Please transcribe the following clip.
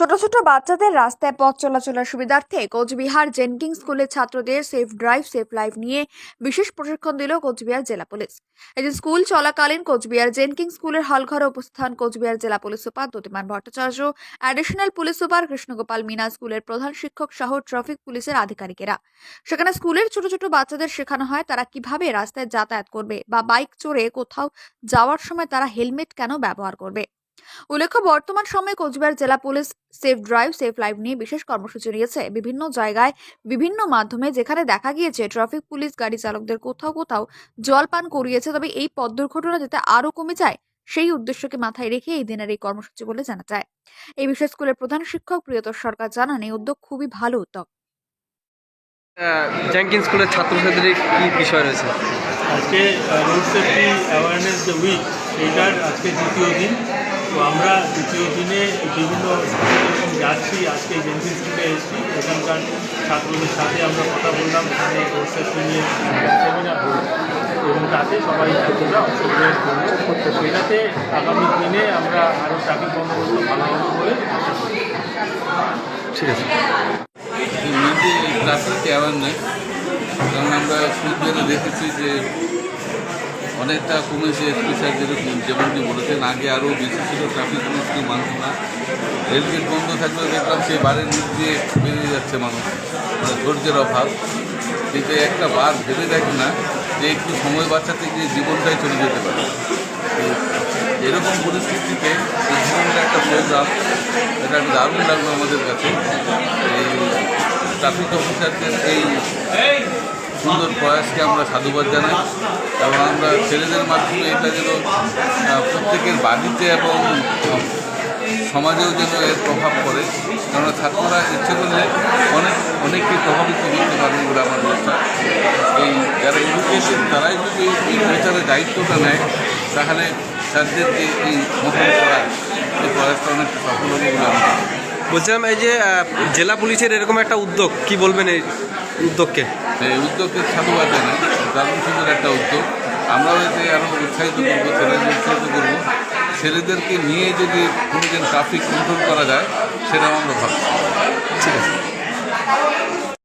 ছোট ছোট বাচ্চাদের রাস্তায় পথ চলাচলের সুবিধার্থে কোচবিহার জেনকিং স্কুলের ছাত্রদের সেফ ড্রাইভ, সেফ লাইফ নিয়ে বিশেষ প্রশিক্ষণ দিল কোচবিহার জেলা পুলিশ। এদিন স্কুল চলাকালীন কোচবিহার জেনকিং স্কুলের হলঘরে উপস্থান কোচবিহার জেলা police super Dyutiman Bhattacharya, additional police super Krishnagopal Meena, স্কুলের প্রধান শিক্ষক সহ ট্রাফিক পুলিশের আধিকারিকেরা। সেখানে স্কুলের ছোট ছোট বাচ্চাদের শেখানো হয় তারা কীভাবে রাস্তায় যাতায়াত করবে বা বাইক চড়ে কোথাও যাওয়ার সময় তারা হেলমেট কেন ব্যবহার করবে। উল্লেখ্য বর্তমান সময়ে কোচবিহার জেলা police safe drive safe live নিয়ে বিশেষ কর্মসূচি নিয়েছে। বিভিন্ন জায়গায় বিভিন্ন মাধ্যমে যেখানে দেখা গিয়েছে ট্রাফিক পুলিশ গাড়ি চালকদের কোথাও কোথাও জল পান করিয়েছে তবে এই পথ দুর্ঘটনা যাতে আরও কমে যায় সেই উদ্দেশ্যকে মাথায় রেখে এই দিনের এই কর্মসূচি বলে জানা যায়। এই বিষয়ে স্কুলের প্রধান শিক্ষক প্রিয়তর সরকার জানান এই উদ্যোগ খুবই ভালো উদ্যোগ। জ্যাঙ্কিন স্কুলের ছাত্রছাত্রীদের কি বিষয় রয়েছে? আজকে রোড সেফটি অ্যাওয়ারনেস উইক সেইটার আজকে দ্বিতীয় দিন। তো আমরা দ্বিতীয় দিনে বিভিন্ন স্কুলে যাচ্ছি আজকে জেন্সি স্কুলে এসেছি। এখানকার ছাত্রদের সাথে আমরা কথা বললাম এখানে সেফটি নিয়ে সেমিনার হলো এবং তাতে সবাই ছাত্ররা অংশগ্রহণ করল। তো এটাতে আগামী দিনে আমরা আরও ট্রাফিক বন্দোবস্ত ভালো হবে বলে আশা করি। ঠিক আছে। মেনলি ট্রাফিক অ্যাওয়ারনেস কারণ আমরা সুবিধা দেখেছি যে অনেকটা কমেছে স্পেশাল যেরকম, যেমনটি বলেছেন, আগে আরও বেশি ছিল ট্রাফিক পুলিশ কেউ মানত না। রেলগেট বন্ধ থাকলেও দেখলাম সেই বারের নিচ দিয়ে বেরিয়ে যাচ্ছে মানুষ। মানে ধৈর্যের অভাব। কিন্তু একটা বার ভেবে দেখে না যে একটু সময় বাঁচাতে গিয়ে জীবনটাই চলে যেতে পারে। এরকম পরিস্থিতিতে ধরনের একটা প্রোগ্রাম এটা একটা দারুণ লাগল আমাদের কাছে। এই ট্রাফিক অফিসারদের এই সুন্দর প্রয়াসকে আমরা সাধুবাদ জানাই। এবং আমরা ছেলেদের মাধ্যমে এটা যেন প্রত্যেকের বাড়িতে এবং সমাজেও যেন এর প্রভাব পড়ে। কেননা ছাত্ররা ইচ্ছে করলে অনেক অনেককে প্রভাবিত করতে পারবে বলে আমার বিশ্বাস এই যারা এডুকেশন তারাই যদি এই প্রচারের দায়িত্বটা নেয় তাহলে স্যারদেরকে এই মতন করা এই প্রয়াসটা অনেকটা সফল হবে বলে আমি বলছিলাম এই যে জেলা পুলিশের এরকম একটা উদ্যোগ কি বলবেন এই উদ্যোগকে? এই উদ্যোগকে সাধুবাদ জানাই। দারুণ সুন্দর একটা উদ্যোগ। আমরাও এতে আরও উৎসাহিত করব, ছেলেদের উৎসাহিত করব। ছেলেদেরকে নিয়ে যদি কোনোদিন ট্রাফিক কন্ট্রোল করা যায়, সেটাও আমরা ভাবছি। ঠিক আছে।